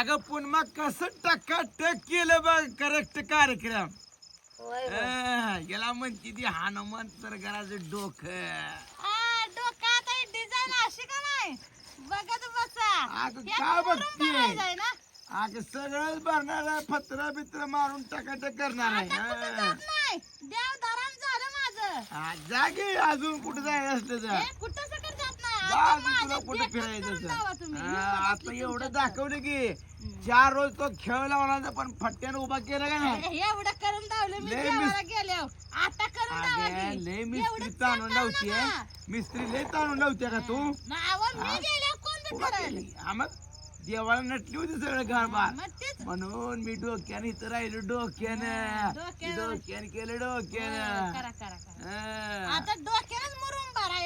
अगं मग कसं टक्का टक केलं बघ करेक्ट कार्यक्रम. होय होय. अं, याला म्हणते ती हनुमंत तर घराचं डोकं. आ, डोक्यात ही डिझाईन अशी का नाही? बघत बसा. अगं यात काय मुरुम बघतीये? भरायचंय ना? अगं सगळंच भरणार आहे फत्र बित्र मारून टकाटक करणार आहे. आता कुठं हं. जात नाही? देव धरण झालं माझं. जा की अजून कुठं जायचं असलं तर. हे कुठं आता तुला कुठं फिरायचं एवढं दाखवलं की चार रोज तो खेळ लावला पण फट्ट्यानं उभा केला का नाही? अरे, एवढं करून धावलं मी लय देवाला मिस- गेले आता करून धावा अगं की. लय एवढं मिस्त्री ताणून चालणार लावतीये. ना. मिस्त्री लय ताणून लावते का तू? नावं मी हा? गेल्यावर कोण बी उभा करेल केली. हा, मग? देवाला नटली होती सगळं घरबार मग तेच. म्हणून मी डोक्याने इथं राहिलो डोक्यानं. डोक्यानं. डोक्याने केलं डोक्यानं. करा हं. आता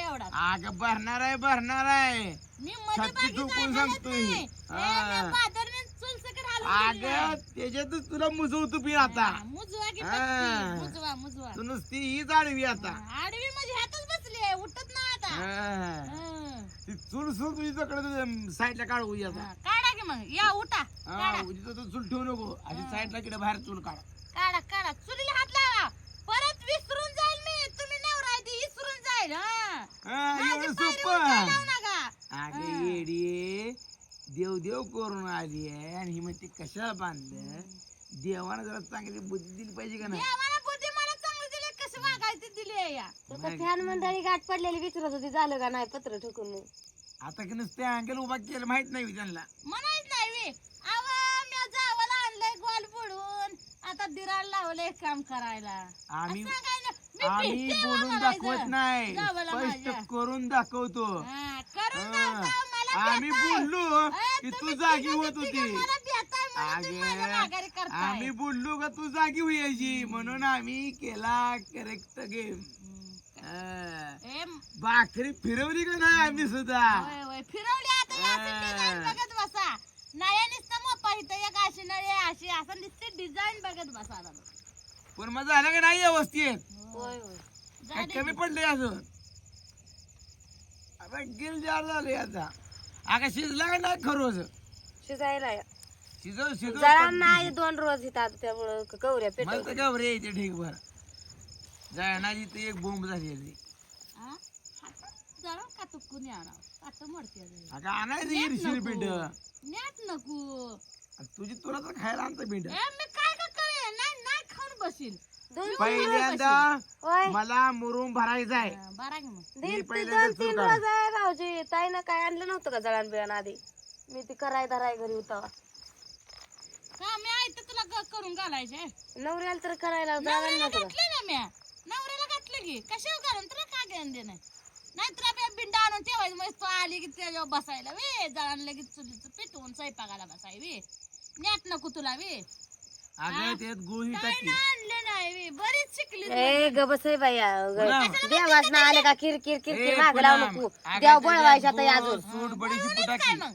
एवढा भरणार आहे भरणार आहे मी मध्ये छाती सांगतोय. नाही. ए, हा. मी पादरने चूल सकट हलवून दिली अगं नाही. त्याच्यातच तुला मुजवतो आता हा, मुजवा की हा. बसती. मुजवा मुजवा तू नुसती हीच आडवी आता आडवी म्हणजे ह्यातच बसली आहे उठत नाही आता हं. हं. ती चूल सुल तुझी तकडे साईडला काढू आता हा, काढा की मग या उठा काढा उजी तू चूल ठेवू नको अशी साईडला किती बाहेर चूल काढ काढा काढा चुलीला हात लावा परत विसरून जाईल मी तुम्ही नवरा आहे ती विसरून जाईल हा सोपं अगे हा. येडी देव देव करून आली आहे आणि ही म्हणते कशाला बांधलं? देवानं जरा चांगली बुद्धी दिली पाहिजे का नाही? देवाला बुद्धी मला चांगली दिली कशी वागायची दिली आहे या. तसं फॅन मंडळी गाठ पडलेली विचारत होती झालं का नाही पत्र ठोकून? मग. आता की नुसते अंगल उभा केलं माहीत नाही त्यांना. म्हणायच नाही वे अव मी जावाला आणलंय गोल फोडून आता दिराला लावलंय काम करायला. आम्ही असं काय आम्ही बोलून. दाखवत नाही स्पष्ट माझ्या. करून दाखवतो हा, करून. दाखवा, मला आम्ही भेटाय. बोललो की तू तुम्ही जागी तिघं होत तिघं होती मला भेटाय म्हणून तुम्ही माझ्या माघारी अगे करताय. आम्ही बोललो का तू जागी व्हायची म्हणून आम्ही केला करेक्ट गेम ए, भाकरी फिरवली का नाही आम्ही सुद्धा होय, होय, फिरवली आता या अशी हा. डिझाईन बघत बसा नळ्या नुसतं मोपा इथं एक अशी नळी अशी असं नुसती डिझाईन बघत बसा आता. पण मग झालं का नाही व्यवस्थित होय होय. जा काय दे. कमी. पडले अजून. आता गिल जार झाले आता. अगं शिजला का नाही खरोज? शिजायला शिजव शिजव. जरा नाही दोन रोज इथं आता त्यामुळं क- गौऱ्या मला पेटवल्या तर गवरे येते ठीक भर जायनाची ती एक बोंब झाली. हा? आणावं. अगं आणायचं नको. पिंड न्यात नको. तुझी तुला तर खायला आणतं पिंड ए, मी काय का करे नाही नाही खाऊन बसील. दोन पहिल्यांदा होय. मला मुरुम भरायचा आहे हा, बरा की मग. मी दीड ते पहिल्यांदा दोन चूल तीन काढ. रोज आहे भाऊजी ताईनं काय आणलं नव्हतं का जळण बिळण आधी? मी ती कराय धराय घरी होता. का मी आहे तर तुला ग- करून घालायचे. नवऱ्याला तर करायला नवऱ्याला नव्हतं का? घातलं ना म्या. नवऱ्याला घातलं की. कशावर घालून? तुला का घेऊन दे नाही नाहीतर आपल्या बिंडा आणून ठेवायचं. मग तो आली की त्याच्यावर बसायला वे जळण लगेच चुलीचं पेटवून स्वयंपाकाला बसाय वे. नेट नको तुला वे. अगं त्यात गुळ ही बरीच शिकली ए ग बस बाई पुन्हा. देवाच ना आले का? किर किर किर किर माग. लावू नको. देव बळवायच्या आता अजून. सूट बडीशी काय पुटाकी मग?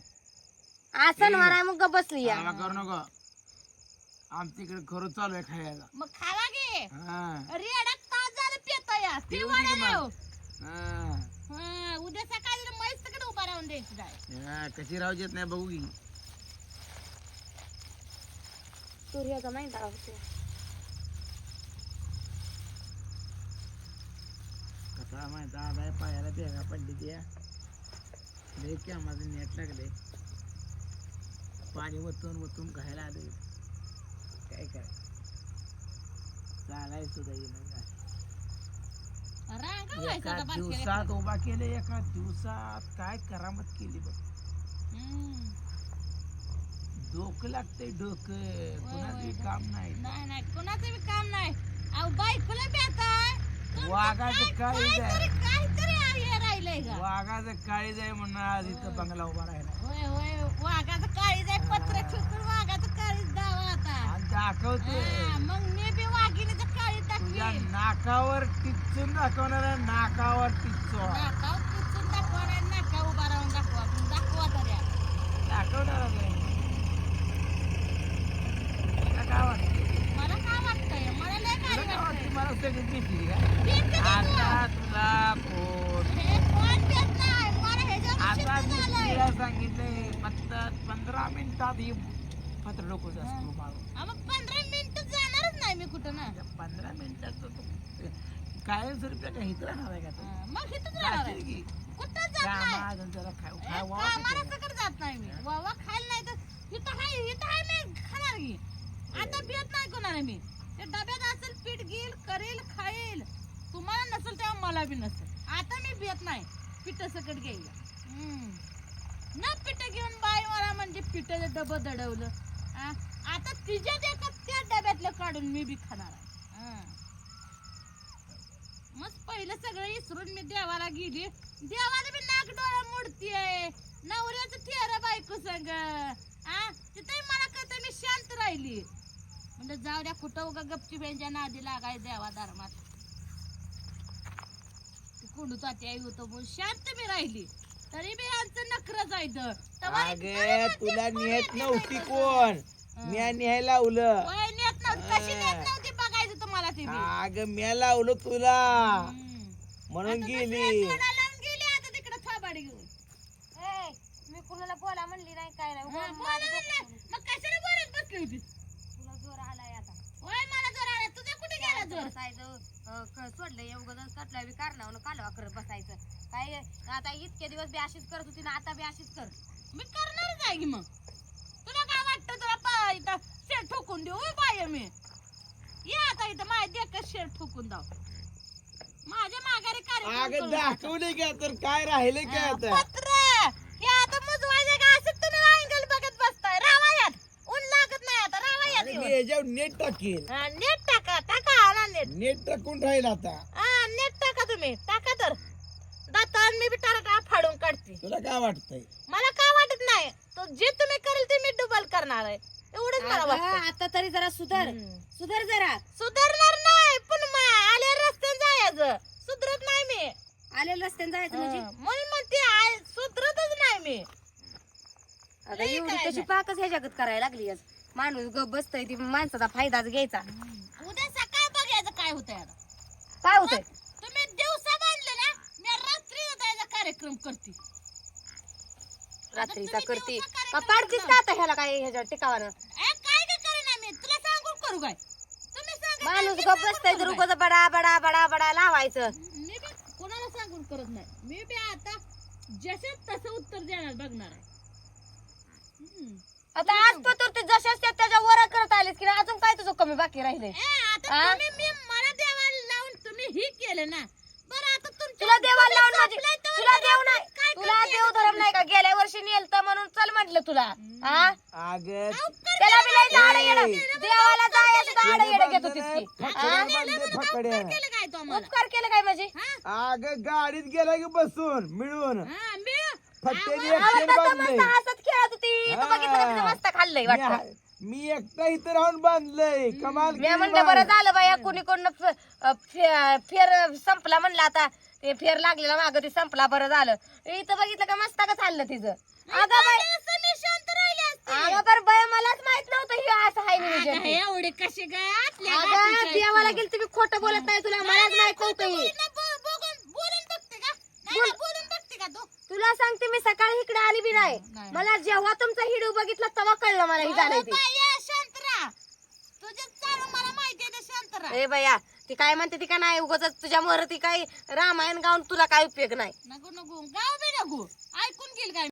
आसन मग ग बसली या. आम्हा करू नको. आमच्या इकडे खरं चालू आहे खायला. मग खावा गे. हा. रेडा तास झालं पेता या. ते येऊ दे की वाढायला मग. हा. हा उद्या सकाळी मैस तिकडे उभा राहून द्यायची जाय. हा, कशी राहू देत नाही बघू की. सूर्याचा आहे? कसा माहिती आलाय पायाला भेगा पडली त्या. लय की माझं नेट लागले पाणी वतून वतून खायला आले काय काय चालाय सुद्धा येणं झालं. रांगा एका बारक्या दिवसात उभा केले एका दिवसात काय करामत केली बघ. हम्म. डोकं लागतंय डोकं. कुणाचं काम नाही. नाही नाही कोणाचं बी काम नाही. अहो बायकोला बेताय वाघाचं काळीज काहीतरी आहे. काहीतरी आहे राहिलंय का वाघाचं काळीज आहे म्हणून आज इथं बंगला उभा राहिला. होय होय. वाघाचं काळीज आहे पत्र ठोकून वाघाचं काळीज दावा आता. आणि दाखवते हा, मग मी बी वाघिणीचं काळीज तुझ्या नाकावर टिचून दाखवणार आहे, नाकावर टिचून नाकावर पिचून दाखवा नाका उभा राहून दाखवा. दाखवा तरी दाखवणार आहे. तुला काय वाटतं मला काय वाटतंय मला लय तुला भारी काय वाटतंय का? आता तुला आता मी तिला सांगितलंय फक्त पंधरा मिनिटात ही पत्र डोकोच असतो पंधरा मिनिट जाणारच नाही मी कुठं ना. पंधरा मिनिटात तो कायमस्वरूपी काही इथं राहणार आहे का तो? मग इथंच राहणार आहे. की? कुठं जरा खाऊ खाऊ सकट जात नाही मी. वावा खायला नाही तर इथं हाय इथं हाय खाणार की. आता पियत नाही कोणाला मी. डब्यात असेल पीठ घेईल करेल खाईल. तुम्हाला नसेल तेव्हा मला बी नसेल. आता मी पियत नाही. पिठ सकट घेईल. न पिठ घेऊन बाई मला म्हणजे पिठाचं डबं दडवलं. आ, आता तिच्या देखत त्या डब्यातलं काढून मी बी खाणार आहे. मग पहिलं सगळं विसरून मी देवाला गेली. देवाला बी नाक डोळा आहे नवऱ्याचं चेहरा बायको संग. आ? तिथे मला कळतं मी शांत राहिली. म्हणजे जाऊ द्या कुठं उगा गपची बेंच्या नादी लागाय देवा धर्मात. कुंडू ताती आई होतो म्हणून शांत मी राहिली. तरी बी यांचं नखरं जायचं तेव्हा अगे तुला नेत नव्हती कोण? म्या न्याय लावलं. वय नेत नव्हती. कशी नेत नव्हती बघायचं तुम्हाला ते बी? अग म्या लावलं तुला. हम्म. म्हणून आता गेली. लावून गेली आता तिकडे थोबाड घेऊन. ए, मी कुणाला बोला म्हणली नाही काय नाही. हा, उगाच बोला माझं म्हणलं. मग कशाला बोलत बसली होती आता वय मला जोर आला. तुझा कुठे गेला जोर? बसायचं. अं, क- सोडलं एवढं कटला बी कारणावं कालवा करत बसायचं. काय आता इतके दिवस बी अशीच करत होती ना आता बी अशीच कर मी करणारच आहे की मग? तुला काय वाटतं? तुला पा- इथं शेर ठोकून देऊ? होय बाय मी. ये आता इथं माझ्या देखत शेर ठोकून दाव. माझ्या माघारी कार्यक्रम अग करू नका. दाखवले का? तर काय राहिले काय आता? पत्र हे आता मुजवायचं का असं तुम्ही अँगल बघत बसताय रावा यात ऊन लागत नाही आता रावा यात अगं, येऊन. मी याच्यावर नेट टाकेल हा, नेट टाका टाका आला नेट. नेट टाकून राहील आता. हा नेट टाका तुम्ही टाका तर. दातान मी बी टाटा फाडून काढते. तुला काय वाटतंय? मला काय वाटत नाही तो जे तुम्ही करेल ते मी डबल करणार आहे. एवढंच मला अगं, वाटतं आता तरी जरा सुधार. हम्म. सुधार जरा. सुधारणार नाही पण मा- आल्या रस्त्याने जायचं. सुधरत नाही मी. आले रस्त्याने जायचं म्हणजे? हं, म्हणून म्हणते आ- सुधरतच नाही मी. लई एवढी. तशी पाकच ह्या जगात करायला लागली आज. माणूस ग बसतय ती माणसाचा फायदाच घ्यायचा. उद्या सकाळ बघायचं काय होतंय आता. काय होतंय? तुम्ही दिवसा बांधले ना मी रात्री जायचा कार्यक्रम करते. रात्रीचा तुम्ही करते. दिवसा का कार्यक्रम पाडतीस. का आता ह्याला काय ह्याच्यावर टिकावानं? ए, काय काय करेना मी तुला सांगून करू काय? तुम्ही सांगा माणूस मी सांगून बसतय करू तर काय? उगाच बडा बडा बडा बडा लावायचं. मी बी कोणाला सांगून करत नाही. मी बी आता जशात तसं उत्तर देणार बघणार आहे. हम्म. आता आज पत्र ते जशाच त्या त्याच्या वर करत आलीस की नाही, अजून काय तुझं कमी बाकी राहिले? ए, आता आ? तुम्ही मी मला देवाला लावून तुम्ही ही केलं ना. बरं आता तुमच्या तुला देवाला लावून तुला देव नाही काय तुला करते देव धर्म नाही का? गेल्या वर्षी नेलत म्हणून चल म्हटलं तुला. हा अग त्याला बी लय झाड येड देवाला जायचं झाड येड घेत होतीस की हा? फकड्या केलं काय तो आम्हाला? उपकार केलं काय हा? अग गाडीत गेला की बसून मिळून. हा, मी फट्ट्याने आवडतं एकट्याने तर बांधलंय मस्त हसत खेळत होती. तू बघितलं का तिचं मस्त खाल्लंय वाटतं? मी- मी एकटा इथं राहून बांधलय. कमाल मी केली म्हणलं. बरं झालं बाया कुणी कोण फेर संपला म्हणलं आता. ते फेर लागलेला माग ते संपला बरं झालं. इथं बघितलं का मस्त का चाललं तिचं? अगं असते. अगं बरं बाय मलाच माहीत नव्हतं हे असं आहे नियोजन आता ते. एवढे कसे काय आतल्या अगं गाठीचे देवाला. गेली तुम्ही खोटं बोलत नाही तुला मलाच माहीत नव्हतं हे. बघते का नाही बोलून बघते का तुला सांगते मी सकाळी इकडे आली बी नाही. नाही. मला जेव्हा तुमचा हिडिओ बघितला तेव्हा कळलं मला हे झालंय ते. बाया, शांत राहा तुझ्या चालू मला माहिती आहे ते शांत राहा ए बया ती काय म्हणते ती का नाही उगाच तुझ्या मोर ती काय रामायण गाऊन तुला काय उपयोग नाही. नको नको गाव बी नको ऐकून घेईल काय